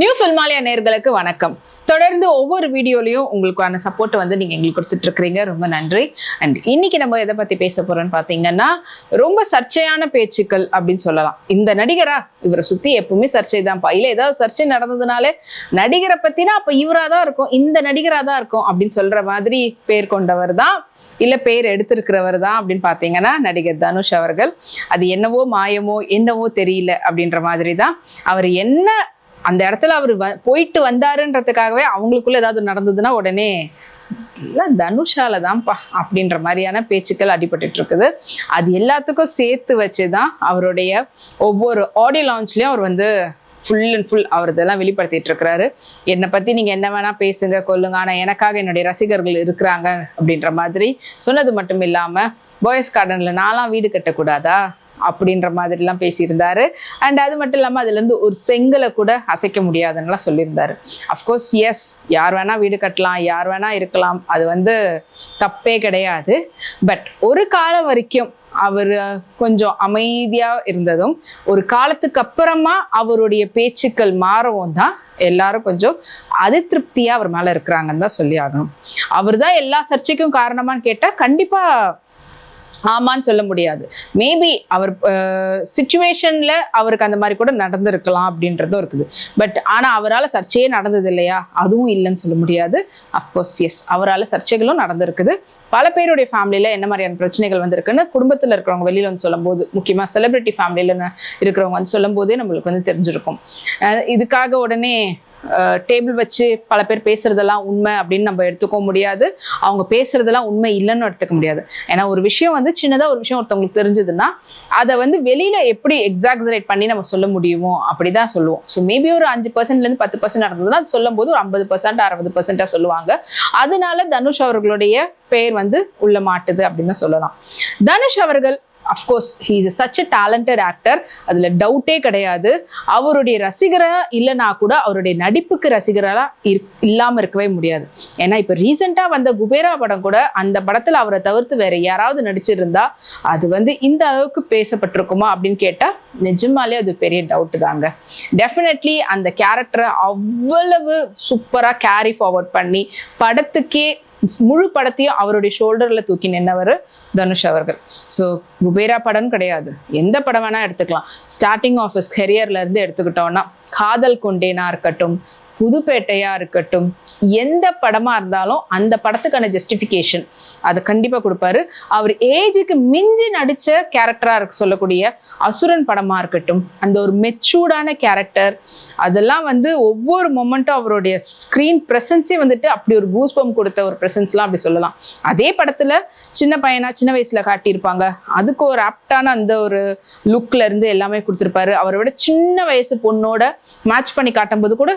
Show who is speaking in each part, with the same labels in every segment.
Speaker 1: New ஃபில்மாலியா நேர்களுக்கு வணக்கம். தொடர்ந்து ஒவ்வொரு வீடியோலையும் உங்களுக்கான சப்போர்ட் வந்து நீங்கள் எங்களுக்கு கொடுத்துட்டு இருக்கிறீங்க ரொம்ப நன்றி. அண்ட் இன்னைக்கு நம்ம எதை பற்றி பேச போகிறோம்னு பார்த்தீங்கன்னா ரொம்ப சர்ச்சையான பேச்சுக்கள் அப்படின்னு சொல்லலாம். இந்த நடிகரா இவரை சுற்றி எப்பவுமே சர்ச்சை தான்ப்பா இல்லை ஏதாவது சர்ச்சை நடந்ததுனாலே நடிகரை பற்றினா அப்போ இவராக தான் இருக்கும். இந்த நடிகராக தான் இருக்கும் அப்படின்னு சொல்ற மாதிரி பேர் கொண்டவர் தான். இல்லை பேர் எடுத்திருக்கிறவர் தான் அப்படின்னு பார்த்தீங்கன்னா நடிகர் தனுஷ் அவர்கள். அது என்னவோ மாயமோ என்னவோ தெரியல அப்படின்ற மாதிரி தான். அவர் என்ன அந்த இடத்துல அவர் வ போயிட்டு வந்தாருன்றதுக்காகவே அவங்களுக்குள்ள ஏதாவது நடந்ததுன்னா உடனே இல்ல தனுஷால தான்ப்பா அப்படின்ற மாதிரியான பேச்சுக்கள் அடிபட்டு இருக்குது. அது எல்லாத்துக்கும் சேர்த்து வச்சுதான் அவருடைய ஒவ்வொரு ஆடியோ லான்ச்லயும் அவர் வந்து ஃபுல் அண்ட் ஃபுல் அவர் இதெல்லாம் வெளிப்படுத்திட்டு இருக்கிறாரு. என்னை பத்தி நீங்க என்ன வேணா பேசுங்க கொல்லுங்க. ஆனா எனக்காக என்னுடைய ரசிகர்கள் இருக்கிறாங்க அப்படின்ற மாதிரி சொன்னது மட்டும் இல்லாம பாய்ஸ் கார்டன்ல நான்லாம் வீடு கட்டக்கூடாதா? அப்படின்ற மாதிரிலாம் பேசியிருந்தாரு. அண்ட் அது மட்டும் இல்லாமல் அதுலேருந்து ஒரு செங்கலை கூட அசைக்க முடியாதுன்னெலாம் சொல்லியிருந்தாரு. அஃப்கோர்ஸ் எஸ் யார் வேணால் வீடு கட்டலாம் யார் வேணால் இருக்கலாம். அது வந்து தப்பே கிடையாது. பட் ஒரு காலம் வரைக்கும் அவர் கொஞ்சம் அமைதியாக இருந்ததும் ஒரு காலத்துக்கு அப்புறமா அவருடைய பேச்சுக்கள் மாறவும் தான் எல்லாரும் கொஞ்சம் அதிருப்தியாக அவர் மேலே இருக்கிறாங்கன்னு தான் சொல்லி ஆகணும். அவர் தான் எல்லா சர்ச்சைக்கும் காரணமான்னு கேட்டால் கண்டிப்பாக ஆமான்னு சொல்ல முடியாது. மேபி அவர் சுச்சுவேஷன்ல அவருக்கு அந்த மாதிரி கூட நடந்திருக்கலாம் அப்படின்றதும் இருக்குது. பட் ஆனால் அவரால் சர்ச்சையே நடந்தது இல்லையா? அதுவும் இல்லைன்னு சொல்ல முடியாது. அஃப்கோர்ஸ் எஸ் அவரால் சர்ச்சைகளும் நடந்திருக்குது. பல பேருடைய ஃபேமிலியில் என்ன மாதிரியான பிரச்சனைகள் வந்திருக்குன்னு குடும்பத்தில் இருக்கிறவங்க வெளியில் வந்து சொல்லும்போது முக்கியமாக செலிபிரிட்டி ஃபேமிலியில் இருக்கிறவங்க வந்து சொல்லும்போதே நம்மளுக்கு வந்து தெரிஞ்சிருக்கும். இதுக்காக உடனே டேபிள் வச்சு பல பேர் பேசுறதெல்லாம் உண்மை அப்படின்னு நம்ம எடுத்துக்க முடியாது. அவங்க பேசுறதெல்லாம் உண்மை இல்லைன்னு எடுத்துக்க முடியாது. ஏன்னா ஒரு விஷயம் வந்து சின்னதா ஒரு விஷயம் ஒருத்தவங்களுக்கு தெரிஞ்சதுன்னா அதை வந்து வெளியில எப்படி எக்ஸாக்சரேட் பண்ணி நம்ம சொல்ல முடியுமோ அப்படிதான் சொல்லுவோம். ஸோ மேபி ஒரு அஞ்சு பர்சன்ட்ல இருந்து பத்து பர்சன்ட் நடந்ததுன்னா அது சொல்லும் போது ஒரு ஐம்பது பர்சன்ட் அறுபது பர்சன்டா சொல்லுவாங்க. அதனால தனுஷ் அவர்களுடைய பெயர் வந்து உள்ள மாட்டுது அப்படின்னு சொல்லலாம். தனுஷ் அவர்கள் of course he is such a talented actor அதில் டவுட்டே கிடையாது. அவருடைய ரசிகராக இல்லைனா கூட அவருடைய நடிப்புக்கு ரசிகராக இரு இல்லாமல் இருக்கவே முடியாது. ஏன்னா இப்போ ரீசெண்டாக வந்த குபேரா படம் கூட அந்த படத்தில் அவரை தவிர்த்து வேற யாராவது நடிச்சிருந்தா அது வந்து இந்த அளவுக்கு பேசப்பட்டிருக்குமா அப்படின்னு கேட்டால் நிஜமாலே அது பெரிய டவுட் தாங்க. டெஃபினெட்லி அந்த கேரக்டரை அவ்வளவு சூப்பராக கேரி ஃபார்வர்ட் பண்ணி படத்துக்கே முழு படத்தையும் அவருடைய ஷோல்டர்ல தூக்கி நின்னவர் தனுஷ் அவர்கள். ஸோ குபேரா படம் கிடையாது. எந்த படம் வேணா எடுத்துக்கலாம். ஸ்டார்டிங் ஆஃப் ஹிஸ் கெரியர்ல இருந்து எடுத்துக்கிட்டோம்னா காதல் கொண்டேனா இருக்கட்டும் புதுப்பேட்டையா இருக்கட்டும் எந்த படமா இருந்தாலும் அந்த படத்துக்கான ஜஸ்டிஃபிகேஷன் அதை கண்டிப்பா கொடுப்பாரு. அவர் ஏஜுக்கு மிஞ்சி நடிச்ச கேரக்டரா இருக்க சொல்லக்கூடிய அசுரன் படமா இருக்கட்டும் அந்த ஒரு மெச்சூர்டான கேரக்டர் அதெல்லாம் வந்து ஒவ்வொரு மொமெண்ட்டும் அவருடைய ஸ்க்ரீன் ப்ரெசன்ஸே வந்துட்டு அப்படி ஒரு கூஸ்பம் கொடுத்த ஒரு ப்ரெசன்ஸ்லாம் அப்படி சொல்லலாம். அதே படத்துல சின்ன பையனா சின்ன வயசுல காட்டியிருப்பாங்க. அதுக்கு ஒரு ஆப்டான அந்த ஒரு லுக்ல இருந்து எல்லாமே கொடுத்துருப்பாரு. அவரை விட சின்ன வயசு பொண்ணோட மேட்ச் பண்ணி காட்டும்போது கூட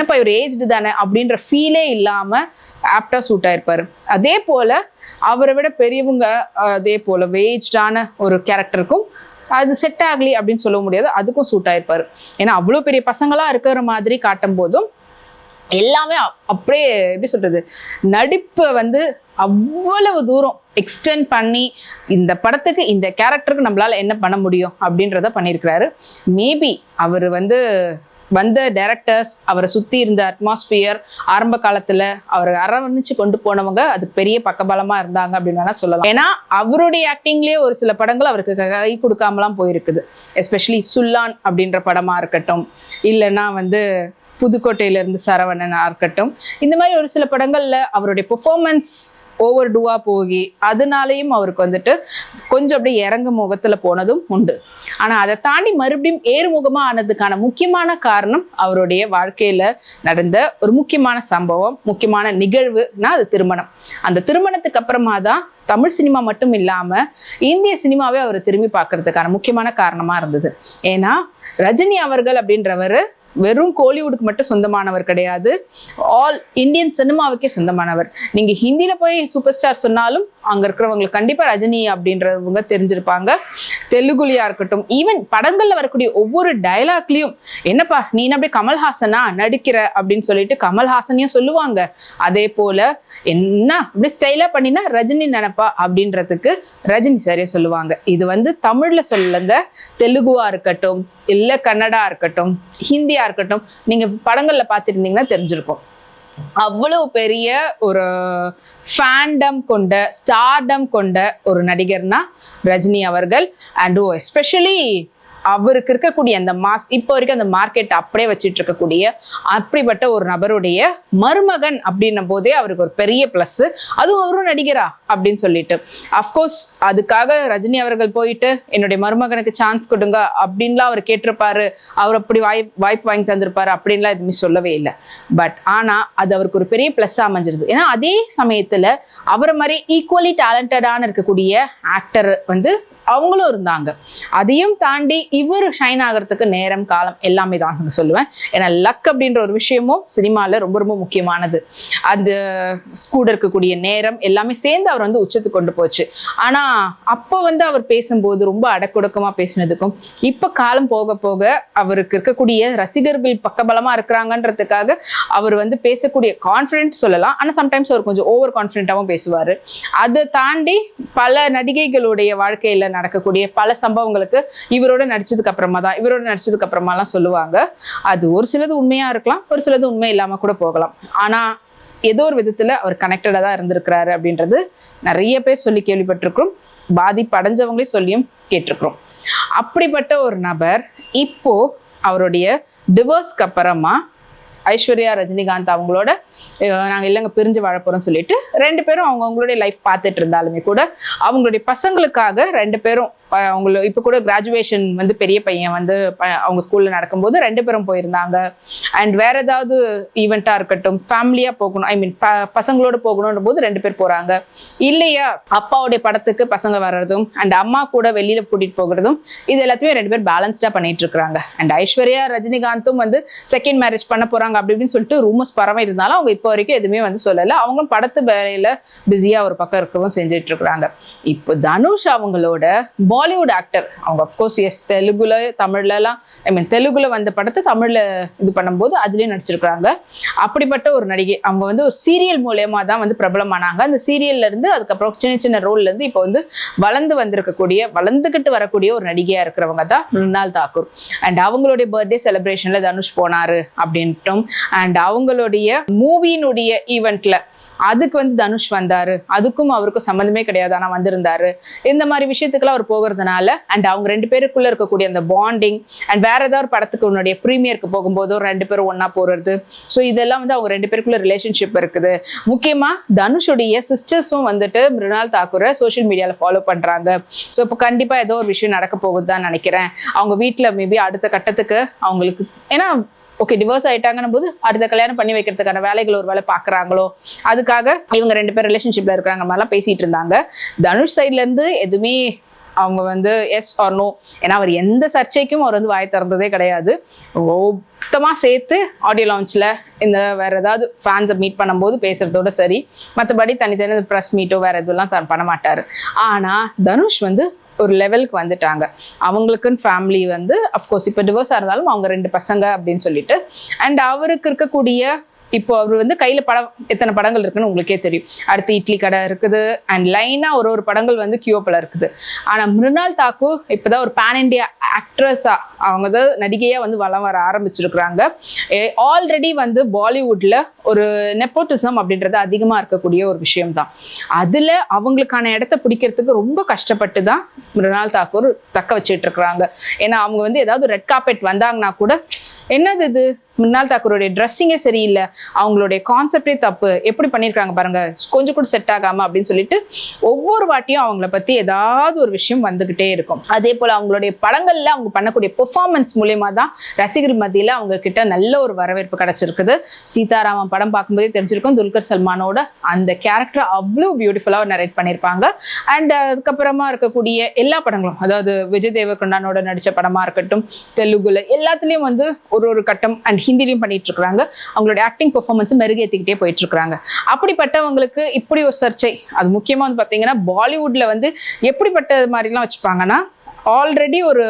Speaker 1: என்னப்பா இவர் ஏஜ்டு தானே அப்படின்ற ஃபீலே இல்லாமல் ஆப்டாக சூட் ஆயிருப்பார். அதே போல் அவரை விட பெரியவங்க அதே போல் வேஜ்டான ஒரு கேரக்டருக்கும் அது செட் ஆகலி அப்படின்னு சொல்ல முடியாது அதுக்கும் சூட் ஆயிருப்பார். ஏன்னா அவ்வளோ பெரிய பசங்களாக இருக்கிற மாதிரி காட்டும் போதும் எல்லாமே அப்- அப்படியே எப்படி சொல்றது நடிப்பை வந்து அவ்வளவு தூரம் எக்ஸ்டெண்ட் பண்ணி இந்த படத்துக்கு இந்த கேரக்டருக்கு நம்மளால என்ன பண்ண முடியும் அப்படின்றத பண்ணியிருக்கிறாரு. மேபி அவர் வந்து வந்த டைரக்டர்ஸ் அவரை சுத்தி இருந்த அட்மாஸ்பியர் ஆரம்ப காலத்துல அவரை அரவணைச்சு கொண்டு போனவங்க அது பெரிய பக்கபலமா இருந்தாங்க அப்படின்னு வேணா சொல்லலாம். ஏன்னா அவருடைய ஆக்டிங்லேயே ஒரு சில படங்கள் அவருக்கு கை கொடுக்காமலாம் போயிருக்குது. எஸ்பெஷலி சுல்லான் அப்படின்ற படமா இருக்கட்டும் இல்லைன்னா வந்து புதுக்கோட்டையிலிருந்து சரவணனாக இருக்கட்டும் இந்த மாதிரி ஒரு சில படங்களில் அவருடைய பெர்ஃபார்மன்ஸ் ஓவர் டூவா போகி அதனாலேயும் அவருக்கு வந்துட்டு கொஞ்சம் அப்படியே இறங்கு முகத்துல போனதும் உண்டு. ஆனா அதை தாண்டி மறுபடியும் ஏறுமுகமா ஆனதுக்கான முக்கியமான காரணம் அவருடைய வாழ்க்கையில நடந்த ஒரு முக்கியமான சம்பவம் முக்கியமான நிகழ்வுனா அது திருமணம். அந்த திருமணத்துக்கு அப்புறமா தான் தமிழ் சினிமா மட்டும் இல்லாம இந்திய சினிமாவே அவர் திரும்பி பார்க்கறதுக்கான முக்கியமான காரணமா இருந்தது. ஏன்னா ரஜினி அவர்கள் அப்படின்றவர் வெறும் கோலிவுட்க்கு மட்டும் சொந்தமானவர் கிடையாது. ஆல் இந்தியன் சினிமாவுக்கே சொந்தமானவர். நீங்க ஹிந்தியில போய் சூப்பர் ஸ்டார் சொன்னாலும் அங்க இருக்கிறவங்களுக்கு கண்டிப்பா ரஜினி அப்படின்றவங்க தெரிஞ்சிருப்பாங்க. தெலுங்குலியா இருக்கட்டும் ஈவன் படங்கள்ல வரக்கூடிய ஒவ்வொரு டயலாக்லயும் என்னப்பா நீ என்ன அப்படியே கமல்ஹாசனா? நடிக்கிற? அப்படின்னு சொல்லிட்டு கமல்ஹாசனையும் சொல்லுவாங்க. அதே போல என்ன அப்படி ஸ்டைலா பண்ணினா ரஜினி நினைப்பா? அப்படின்றதுக்கு ரஜினி சரியா சொல்லுவாங்க. இது வந்து தமிழ்ல சொல்லுங்க தெலுங்குவா இருக்கட்டும் இல்ல கன்னடா இருக்கட்டும் ஹிந்தியா நடிகையா இருக்கட்டும் நீங்க படங்கள்ல பார்த்துருந்தீங்கன்னா தெரிஞ்சிருக்கும். அவ்வளவு பெரிய ஒரு ஃபேண்டம் கொண்ட ஸ்டார்டம் கொண்ட ஒரு நடிகர்னா ரஜினி அவர்கள் அண்ட் எஸ்பெஷலி oh, அவருக்கு இருக்கக்கூடிய அந்த மாஸ் இப்போ வரைக்கும் அந்த மார்க்கெட் அப்படியே வச்சுட்டு இருக்கக்கூடிய அப்படிப்பட்ட ஒரு நபருடைய மருமகன் அப்படின்னும் போதே அவருக்கு ஒரு பெரிய பிளஸ் அதுவும் அவரும் நடிகரா அப்படின்னு சொல்லிட்டு. அஃப்கோர்ஸ் அதுக்காக ரஜினி அவர்கள் போயிட்டு என்னுடைய மருமகனுக்கு சான்ஸ் கொடுங்க அப்படின்லாம் அவர் கேட்டிருப்பாரு. அவர் அப்படி வாய் வாய்ப்பு வாங்கி தந்திருப்பாரு அப்படின்லாம் எதுவுமே சொல்லவே இல்லை. பட் ஆனா அது அவருக்கு ஒரு பெரிய ப்ளஸ் அமைஞ்சிருது. ஏன்னா அதே சமயத்துல அவரை மாதிரி ஈக்குவலி டேலண்டடான இருக்கக்கூடிய ஆக்டர் வந்து அவங்களும் இருந்தாங்க. அதையும் தாண்டி இவர் ஷைன் ஆகிறதுக்கு நேரம் காலம் எல்லாமே தான் சொல்லுவேன். ஏன்னா லக் அப்படின்ற ஒரு விஷயமும் சினிமாவில் ரொம்ப ரொம்ப முக்கியமானது. அந்த கூட இருக்கக்கூடிய நேரம் எல்லாமே சேர்ந்து அவர் வந்து உச்சத்துக்கு கொண்டு போச்சு. ஆனால் அப்போ வந்து அவர் பேசும்போது ரொம்ப அடக்கொடுக்கமாக பேசினதுக்கும் இப்போ காலம் போக போக அவருக்கு இருக்கக்கூடிய ரசிகர்கள் பக்கபலமாக இருக்கிறாங்கன்றதுக்காக அவர் வந்து பேசக்கூடிய கான்ஃபிடென்ட் சொல்லலாம். ஆனால் சம்டைம்ஸ் அவர் கொஞ்சம் ஓவர் கான்ஃபிடென்ட்டாகவும் பேசுவார். அதை தாண்டி பல நடிகைகளுடைய வாழ்க்கையில் நடக்கக்கூடிய பல சம்பவங்களுக்கு இவரோட நடிச்சதுக்கு அப்புறமா தான் இவரோட நடிச்சதுக்கு அப்புறமாலாம் சொல்லுவாங்க. அது ஒரு சிலது உண்மையா இருக்கலாம் ஒரு சிலது உண்மை இல்லாம கூட போகலாம். ஆனா ஏதோ ஒரு விதத்துல அவர் கனெக்டடா தான் இருந்திருக்கிறாரு அப்படின்றது நிறைய பேர் சொல்லி கேள்விப்பட்டிருக்கிறோம். பாதிப்படைஞ்சவங்களே சொல்லியும் கேட்டிருக்கிறோம். அப்படிப்பட்ட ஒரு நபர் இப்போ அவருடைய டிவோர்ஸ்க்கு அப்புறமா ஐஸ்வர்யா ரஜினிகாந்த் அவங்களோட நாங்கள் இல்லைங்க பிரிஞ்சு வாழ சொல்லிட்டு ரெண்டு பேரும் அவங்க அவங்களுடைய லைஃப் பார்த்துட்டு இருந்தாலுமே கூட அவங்களுடைய பசங்களுக்காக ரெண்டு பேரும் அவங்கள இப்போ கூட கிராஜுவேஷன் வந்து பெரிய பையன் வந்து ப- அவங்க ஸ்கூலில் நடக்கும்போது ரெண்டு பேரும் போயிருந்தாங்க. அண்ட் வேற ஏதாவது ஈவெண்ட்டாக இருக்கட்டும் ஃபேமிலியாக போகணும் ஐ மீன் ப பசங்களோட போகணுன்ற போது ரெண்டு பேர் போகிறாங்க இல்லையா அப்பாவுடைய படத்துக்கு பசங்க வர்றதும் அண்ட் அம்மா கூட வெளியில் கூட்டிகிட்டு போகிறதும் இது எல்லாத்தையுமே ரெண்டு பேர் பேலன்ஸ்டாக பண்ணிட்டு இருக்கிறாங்க. அண்ட் ஐஸ்வர்யா ரஜினிகாந்தும் வந்து செகண்ட் மேரேஜ் பண்ண போகிறாங்க அப்படி இப்படின்னு சொல்லிட்டு ரூமர்ஸ் பரவ இருந்தாலும் அவங்க இப்போ வரைக்கும் எதுவுமே வந்து சொல்லலை. அவங்க படத்து வேலையில் பிஸியாக ஒரு பக்கம் இருக்கவும் செஞ்சுட்டு இப்போ தனுஷ் அவங்களோட பாலிவுட் ஆக்டர் அவங்க அஃப்கோர்ஸ் எஸ் தெலுங்குல தமிழ்லலாம் ஐ மீன் தெலுங்குல வந்த படத்தை தமிழ்ல இது பண்ணும்போது அதுலயும் நடிச்சிருக்காங்க அப்படிப்பட்ட ஒரு நடிகை. அவங்க வந்து ஒரு சீரியல் மூலியமா தான் வந்து பிரபலமானாங்க. அந்த சீரியல்ல இருந்து அதுக்கப்புறம் சின்ன சின்ன ரோல்ல இருந்து இப்போ வந்து வளர்ந்து வந்திருக்கக்கூடிய வளர்ந்துகிட்டு வரக்கூடிய ஒரு நடிகையா இருக்கிறவங்க தான் மிருனால் தாக்கூர். அண்ட் அவங்களுடைய பர்த்டே செலிப்ரேஷன்ல தனுஷ் போனாரு அப்படின்ட்டும் அண்ட் அவங்களுடைய மூவியினுடைய ஈவெண்ட்ல அதுக்கு வந்து தனுஷ் வந்தாரு. அதுக்கும் அவருக்கும் சம்மந்தமே கிடையாது. ஆனால் வந்திருந்தாரு. இந்த மாதிரி விஷயத்துக்குலாம் அவர் போகிறதுனால அண்ட் அவங்க ரெண்டு பேருக்குள்ள இருக்கக்கூடிய அந்த பாண்டிங் அண்ட் வேற ஏதாவது ஒரு படத்துக்கு உன்னுடைய ப்ரீமியருக்கு போகும்போதோ ரெண்டு பேரும் ஒன்னா போறது. ஸோ இதெல்லாம் வந்து அவங்க ரெண்டு பேருக்குள்ள ரிலேஷன்ஷிப் இருக்குது. முக்கியமா தனுஷுடைய சிஸ்டர்ஸும் வந்துட்டு மிருனால் தாக்கூரை சோஷியல் மீடியாவில் ஃபாலோ பண்றாங்க. ஸோ இப்போ கண்டிப்பா ஏதோ ஒரு விஷயம் நடக்க போகுதுதான் நினைக்கிறேன். அவங்க வீட்டில் மேபி அடுத்த கட்டத்துக்கு அவங்களுக்கு ஏன்னா ஓகே டிவோர்ஸ் ஆயிட்டாங்கன்னு போது அடுத்த கல்யாணம் பண்ணி வைக்கிறதுக்கான வேலைகள் ஒரு வேலை பாக்குறாங்களோ அதுக்காக இவங்க ரெண்டு பேர் ரிலேஷன்ஷிப்ல இருக்கிறாங்க மாதிரிலாம் பேசிட்டு இருந்தாங்க. தனுஷ் சைட்ல இருந்து எதுவுமே அவங்க வந்து எஸ் ஆர் நோ ஏன்னா அவர் எந்த சர்ச்சைக்கும் அவர் வந்து வாய் திறந்ததே கிடையாது. மொத்தமாக சேர்த்து ஆடியோ லான்ச்சில் இந்த வேற ஏதாவது ஃபேன்ஸை மீட் பண்ணும்போது பேசுறதோட சரி. மற்றபடி தனித்தனி ப்ரெஸ் மீட்டோ வேற எதுவும் பண்ண மாட்டார். ஆனால் தனுஷ் வந்து ஒரு லெவலுக்கு வந்துட்டாங்க. அவங்களுக்குன்னு ஃபேமிலி வந்து அஃப்கோர்ஸ் இப்போ டிவோர்ஸாக இருந்தாலும் அவங்க ரெண்டு பசங்க அப்படின்னு சொல்லிட்டு. அண்ட் அவருக்கு இருக்கக்கூடிய இப்போ அவர் வந்து கையில படம் எத்தனை படங்கள் இருக்குன்னு உங்களுக்கே தெரியும். அடுத்து இட்லி கடை இருக்குது அண்ட் லைனா ஒரு ஒரு படங்கள் வந்து கியூப்பில் இருக்குது. ஆனா மிருனால் தாக்கூர் இப்பதான் ஒரு பேன் இண்டியா ஆக்ட்ரஸா அவங்க தான் நடிகையா வந்து வலம் வர ஆரம்பிச்சிருக்கிறாங்க. ஆல்ரெடி வந்து பாலிவுட்ல ஒரு நெப்போட்டிசம் அப்படின்றது அதிகமா இருக்கக்கூடிய ஒரு விஷயம் தான் அதுல அவங்களுக்கான இடத்த பிடிக்கிறதுக்கு ரொம்ப கஷ்டப்பட்டு தான் மிருனால் தாக்கூர் தக்க வச்சுட்டு இருக்கிறாங்க. ஏன்னா அவங்க வந்து ஏதாவது ரெட் கார்பெட் வந்தாங்கன்னா கூட என்னது இது? மிருனால் தாக்கூருடைய ட்ரெஸ்ஸிங்கே சரியில்லை. அவங்களுடைய கான்செப்டே தப்பு. எப்படி பண்ணியிருக்காங்க பாருங்க. கொஞ்சம் கூட செட் ஆகாம அப்படின்னு சொல்லிட்டு ஒவ்வொரு வாட்டியும் அவங்கள பத்தி ஏதாவது ஒரு விஷயம் வந்துகிட்டே இருக்கும். அதே போல அவங்களுடைய படங்கள்ல அவங்க பண்ணக்கூடிய பெர்ஃபார்மன்ஸ் மூலயமா தான் ரசிகர் மத்தியில அவங்க கிட்ட நல்ல ஒரு வரவேற்பு கிடைச்சிருக்குது. சீதாராமன் படம் பார்க்கும்போதே தெரிஞ்சிருக்கும் துல்கர் சல்மானோட அந்த கேரக்டர் அவ்வளோ பியூட்டிஃபுல்லாக நரேட் பண்ணியிருப்பாங்க அண்ட் அதுக்கப்புறமா இருக்கக்கூடிய எல்லா படங்களும் அதாவது விஜய் தேவகொண்டானோட நடிச்ச படமா இருக்கட்டும் தெலுங்குல எல்லாத்துலயும் வந்து ஒரு ஒரு கட்டம். அண்ட் ஹிந்திலையும் பண்ணிட்டு இருக்கிறாங்க அவங்களுடைய ஆக்டிங் பெர்ஃபார்மன்ஸ் மெருகேற்றிக்கிட்டே போயிட்டு இருக்கிறாங்க அப்படிப்பட்டவங்களுக்கு இப்படி ஒரு சர்ச்சை அது முக்கியமாக வந்து பார்த்தீங்கன்னா பாலிவுட்ல வந்து எப்படிப்பட்ட மாதிரிலாம் வச்சுப்பாங்கன்னா ஆல்ரெடி ஒரு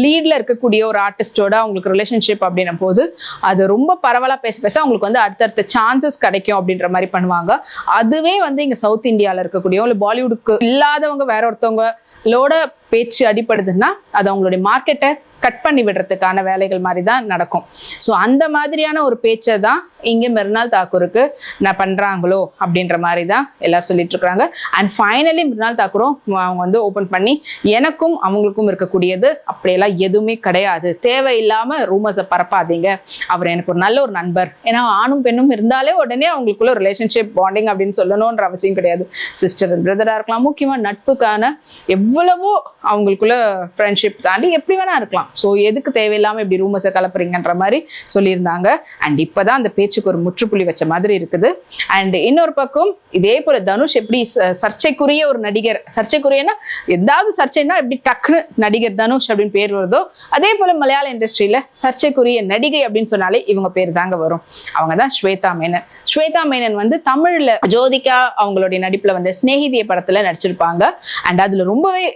Speaker 1: லீட்ல இருக்கக்கூடிய ஒரு ஆர்டிஸ்டோட அவங்களுக்கு ரிலேஷன்ஷிப் அப்படின்னும் போது அது ரொம்ப பரவலாக பேச பேச அவங்களுக்கு வந்து அடுத்தடுத்த சான்சஸ் கிடைக்கும் அப்படின்ற மாதிரி பண்ணுவாங்க. அதுவே வந்து இங்க சவுத் இந்தியாவில் இருக்கக்கூடிய இல்லை பாலிவுட்க்கு இல்லாதவங்க வேற ஒருத்தவங்களோட பேச்சு அடிப்படுதுன்னா அது அவங்களுடைய மார்க்கெட்டை கட் பண்ணி விடுறதுக்கான வேலைகள் மாதிரி தான் நடக்கும். ஸோ அந்த மாதிரியான ஒரு பேச்சை தான் இங்கே மிருனால் தாக்கூருக்கு நான் பண்ணுறாங்களோ அப்படின்ற மாதிரி தான் எல்லாரும் சொல்லிட்டு இருக்காங்க. அண்ட் ஃபைனலி மிருனால் தாக்கூரும் அவங்க வந்து ஓப்பன் பண்ணி எனக்கும் அவங்களுக்கும் இருக்கக்கூடியது அப்படியெல்லாம் எதுவுமே கிடையாது. தேவையில்லாமல் ரூமர்ஸை பரப்பாதீங்க. அவர் எனக்கு ஒரு நல்ல ஒரு நண்பர். ஏன்னா ஆணும் பெண்ணும் இருந்தாலே உடனே அவங்களுக்குள்ள ரிலேஷன்ஷிப் பாண்டிங் அப்படின்னு சொல்லணுன்ற அவசியம் கிடையாது. சிஸ்டர் பிரதராக இருக்கலாம். முக்கியமாக நட்புக்கான எவ்வளவோ அவங்களுக்குள்ள ஃப்ரெண்ட்ஷிப் தாண்டி எப்படி வேணா இருக்கலாம். ஸோ எதுக்கு தேவையில்லாமல் இப்படி ரூமர்ஸை கலப்புறீங்கன்ற மாதிரி சொல்லியிருந்தாங்க. அண்ட் இப்போ தான் அந்த பேச்சுக்கு ஒரு முற்றுப்புள்ளி வச்ச மாதிரி இருக்குது. அண்ட் இன்னொரு பக்கம் இதே போல தனுஷ் எப்படி ச- சர்ச்சைக்குரிய ஒரு நடிகர். சர்ச்சைக்குரியனா ஏதாவது சர்ச்சைனா எப்படி டக்குன்னு நடிகர் தனுஷ் அப்படின்னு பேர் வருதோ அதே போல மலையாள இண்டஸ்ட்ரியில சர்ச்சைக்குரிய நடிகை அப்படின்னு சொன்னாலே இவங்க பேர் தாங்க வரும். அவங்க தான் ஸ்வேதா மேனன். ஸ்வேதா மேனன் வந்து தமிழ்ல ஜோதிகா அவங்களுடைய நடிப்புல வந்து சிநேகிதிய படத்துல நடிச்சிருப்பாங்க. அண்ட் அதுல ரொம்பவே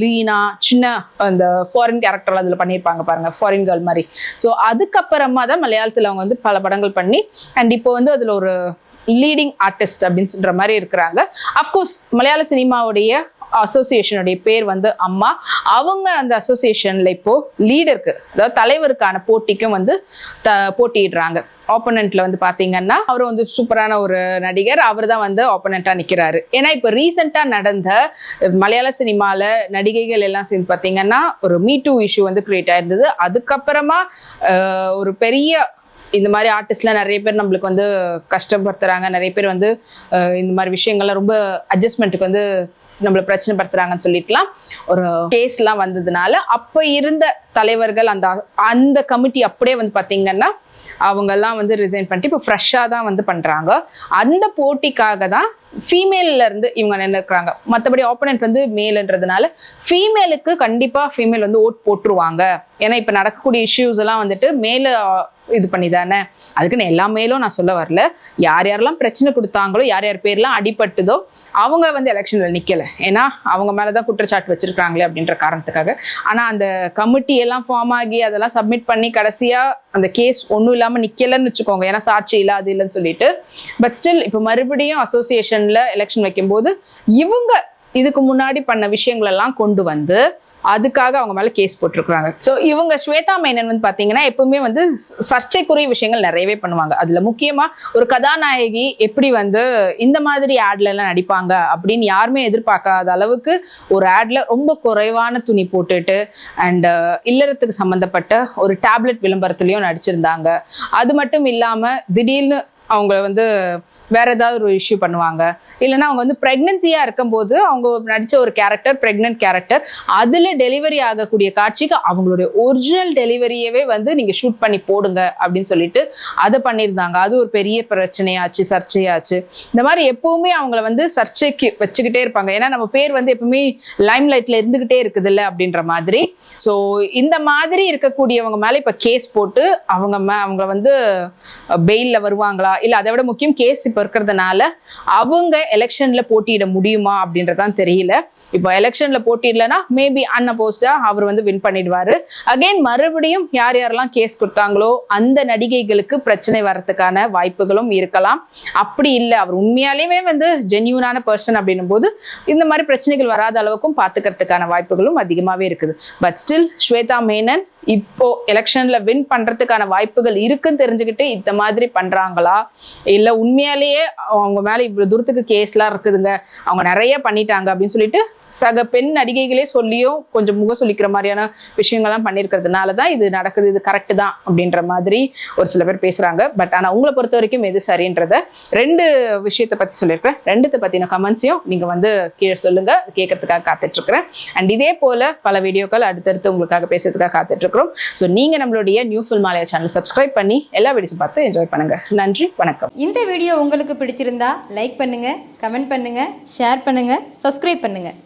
Speaker 1: லீனா சின்ன அந்த ஃபாரின் கேரக்டர்ல அதுல பண்ணியிருப்பாங்க பாருங்க ஃபாரின் கேர்ள் மாதிரி. ஸோ அதுக்கப்புறமா தான் மலையாளத்துல அவங்க வந்து பல படங்கள் பண்ணி அண்ட் இப்போ வந்து அதுல ஒரு லீடிங் ஆர்டிஸ்ட் அப்படின்னு சொல்ற மாதிரி இருக்கிறாங்க. அஃப்கோர்ஸ் மலையாள சினிமாவுடைய அசோசியேஷனுடைய பேர் வந்து அம்மா. அவங்க அந்த அசோசியேஷன்ல இப்போ லீடருக்கு அதாவது தலைவருக்கான போட்டிக்கும் வந்து த போட்டியிடுறாங்க. ஆப்போனண்ட்ல வந்து பாத்தீங்கன்னா அவர் வந்து சூப்பரான ஒரு நடிகர். அவர் தான் வந்து ஆப்போனண்டா நிக்கிறாரு. ஏன்னா இப்போ ரீசெண்டா நடந்த மலையாள சினிமால நடிகைகள் எல்லாம் சேர்ந்து பாத்தீங்கன்னா ஒரு மீ டூ இஷ்யூ வந்து கிரியேட் ஆயிருந்தது. அதுக்கப்புறமா ஒரு பெரிய இந்த மாதிரி ஆர்டிஸ்ட்லாம் நிறைய பேர் நம்மளுக்கு வந்து கஷ்டப்படுத்துறாங்க. நிறைய பேர் வந்து இந்த மாதிரி விஷயங்கள்லாம் ரொம்ப அட்ஜஸ்ட்மெண்ட்டுக்கு வந்து நம்மள பிரச்சனைப்படுத்துறாங்கன்னு சொல்லிட்டுலாம் ஒரு கேஸ்லாம் வந்ததுனால அப்போ இருந்த தலைவர்கள் அந்த அந்த கமிட்டி அப்படியே வந்து பார்த்தீங்கன்னா அவங்கெல்லாம் வந்து ரிசைன் பண்ணிட்டு இப்போ ஃப்ரெஷ்ஷாக தான் வந்து பண்ணுறாங்க அந்த போட்டிக்காக தான் ஃபீமேலில் இருந்து இவங்க நின்றுக்கிறாங்க மற்றபடி ஆப்போனன்ட் வந்து மேலுன்றதுனால ஃபீமேலுக்கு கண்டிப்பாக ஃபீமேல் வந்து ஓட் போட்டுருவாங்க. ஏன்னா இப்போ நடக்கக்கூடிய இஷ்யூஸ் எல்லாம் வந்துட்டு மேலே இது பண்ணி தானே. அதுக்குன்னு எல்லா மேலும் நான் சொல்ல வரல. யார் யாரெல்லாம் பிரச்சனை கொடுத்தாங்களோ யார் யார் பேர்லாம் அடிபட்டுதோ அவங்க வந்து எலெக்ஷனில் நிற்கலை ஏன்னா அவங்க மேலே தான் குற்றச்சாட்டு வச்சுருக்காங்களே அப்படின்ற காரணத்துக்காக. ஆனால் அந்த கமிட்டி எல்லாம் ஃபார்ம் ஆகி அதெல்லாம் சப்மிட் பண்ணி கடைசியாக அந்த கேஸ் ஒன்றும் இல்லாமல் நிற்கலன்னு வச்சுக்கோங்க. ஏன்னா சாட்சி இல்லை அது இல்லைன்னு சொல்லிட்டு. பட் ஸ்டில் இப்போ மறுபடியும் அசோசியேஷனில் எலெக்ஷன் வைக்கும்போது இவங்க இதுக்கு முன்னாடி பண்ண விஷயங்கள் எல்லாம் கொண்டு வந்து அதுக்காக அவங்க மேல கேஸ் போட்டிருக்கிறாங்க. ஸோ இவங்க ஸ்வேதா மேனன் வந்து பார்த்தீங்கன்னா எப்பவுமே வந்து சர்ச்சைக்குரிய விஷயங்கள் நிறையவே பண்ணுவாங்க. அதுல முக்கியமா ஒரு கதாநாயகி எப்படி வந்து இந்த மாதிரி ஆட்ல எல்லாம் நடிப்பாங்க அப்படின்னு யாருமே எதிர்பார்க்காத அளவுக்கு ஒரு ஆட்ல ரொம்ப குறைவான துணி போட்டுட்டு அண்ட் uh, இல்லறத்துக்கு சம்பந்தப்பட்ட ஒரு டேப்லெட் விளம்பரத்துலயும் நடிச்சிருந்தாங்க. அது மட்டும் இல்லாம திடீர்னு அவங்கள வந்து வேற ஏதாவது ஒரு இஷ்யூ பண்ணுவாங்க. இல்லைன்னா அவங்க வந்து ப்ரெக்னன்சியா இருக்கும்போது அவங்க நடிச்ச ஒரு கேரக்டர் ப்ரெக்னென்ட் கேரக்டர் அதுல டெலிவரி ஆகக்கூடிய காட்சிக்கு அவங்களுடைய ஒரிஜினல் டெலிவரியவே வந்து நீங்க ஷூட் பண்ணி போடுங்க அப்படின்னு சொல்லிட்டு அதை பண்ணியிருந்தாங்க. அது ஒரு பெரிய பிரச்சனையாச்சு சர்ச்சையாச்சு. இந்த மாதிரி எப்பவுமே அவங்கள வந்து சர்ச்சைக்கு வச்சுக்கிட்டே இருப்பாங்க. ஏன்னா நம்ம பேர் வந்து எப்பவுமே லைம் லைட்ல இருந்துகிட்டே இருக்குது இல்லை அப்படின்ற மாதிரி. ஸோ இந்த மாதிரி இருக்கக்கூடியவங்க மேல இப்ப கேஸ் போட்டு அவங்க மே அவங்க வந்து பெயில்ல வருவாங்களா? இல்லை அதை விட முக்கியம் கேஸ் இப்போ இருக்கிறதுனால அவங்க எலெக்ஷனில் போட்டியிட முடியுமா அப்படின்றதான் தெரியல. இப்போ எலெக்ஷனில் போட்டியிடலன்னா மேபி அன்அப்போஸ்டா அவர் வந்து வின் பண்ணிடுவார். அகைன் மறுபடியும் யார் யாரெல்லாம் கேஸ் கொடுத்தாங்களோ அந்த நடிகைகளுக்கு பிரச்சனை வர்றதுக்கான வாய்ப்புகளும் இருக்கலாம். அப்படி இல்லை அவர் உண்மையாலேயுமே வந்து ஜென்யூனான பர்சன் அப்படின்னும் போது இந்த மாதிரி பிரச்சனைகள் வராத அளவுக்கும் பார்த்துக்கிறதுக்கான வாய்ப்புகளும் அதிகமாகவே இருக்குது. பட் ஸ்டில் ஸ்வேதா மேனன் இப்போ எலெக்ஷன்ல வின் பண்றதுக்கான வாய்ப்புகள் இருக்குன்னு தெரிஞ்சுக்கிட்டு இந்த மாதிரி பண்றாங்களா? இல்ல உண்மையாலேயே அவங்க மேல இவ்வளவு தூரத்துக்கு கேஸ்லாம் இருக்குதுங்க. அவங்க நிறைய பண்ணிட்டாங்க அப்படின்னு சொல்லிட்டு சக பெண் நடிகைகளே சொல்லியும் கொஞ்சம் முக சொல்லிக்கிற மாதிரியான விஷயங்கள்லாம் பண்ணியிருக்கிறதுனால தான் இது நடக்குது இது கரெக்டு தான் அப்படின்ற மாதிரி ஒரு சில பேர் பேசுகிறாங்க பட் ஆனால் உங்களை பொறுத்த வரைக்கும் எது சரின்றத ரெண்டு விஷயத்தை பற்றி சொல்லியிருக்கிறேன். ரெண்டுத்தை பற்றின கமெண்ட்ஸையும் நீங்கள் வந்து கீழே சொல்லுங்கள் கேட்கறதுக்காக காத்துட்டுருக்குறேன் அண்ட் இதே போல் பல வீடியோக்கள் அடுத்தடுத்து உங்களுக்காக பேசுறதுக்காக காத்துட்ருக்குறோம். ஸோ நீங்கள் நம்மளுடைய நியூ ஃபில் மாலையா சேனல் சப்ஸ்கிரைப் பண்ணி எல்லா வீடியோஸும் பார்த்து என்ஜாய் பண்ணுங்கள் நன்றி வணக்கம்.
Speaker 2: இந்த வீடியோ உங்களுக்கு பிடிச்சிருந்தா லைக் பண்ணுங்கள் கமெண்ட் பண்ணுங்கள் ஷேர் பண்ணுங்கள் சப்ஸ்கிரைப் பண்ணுங்கள்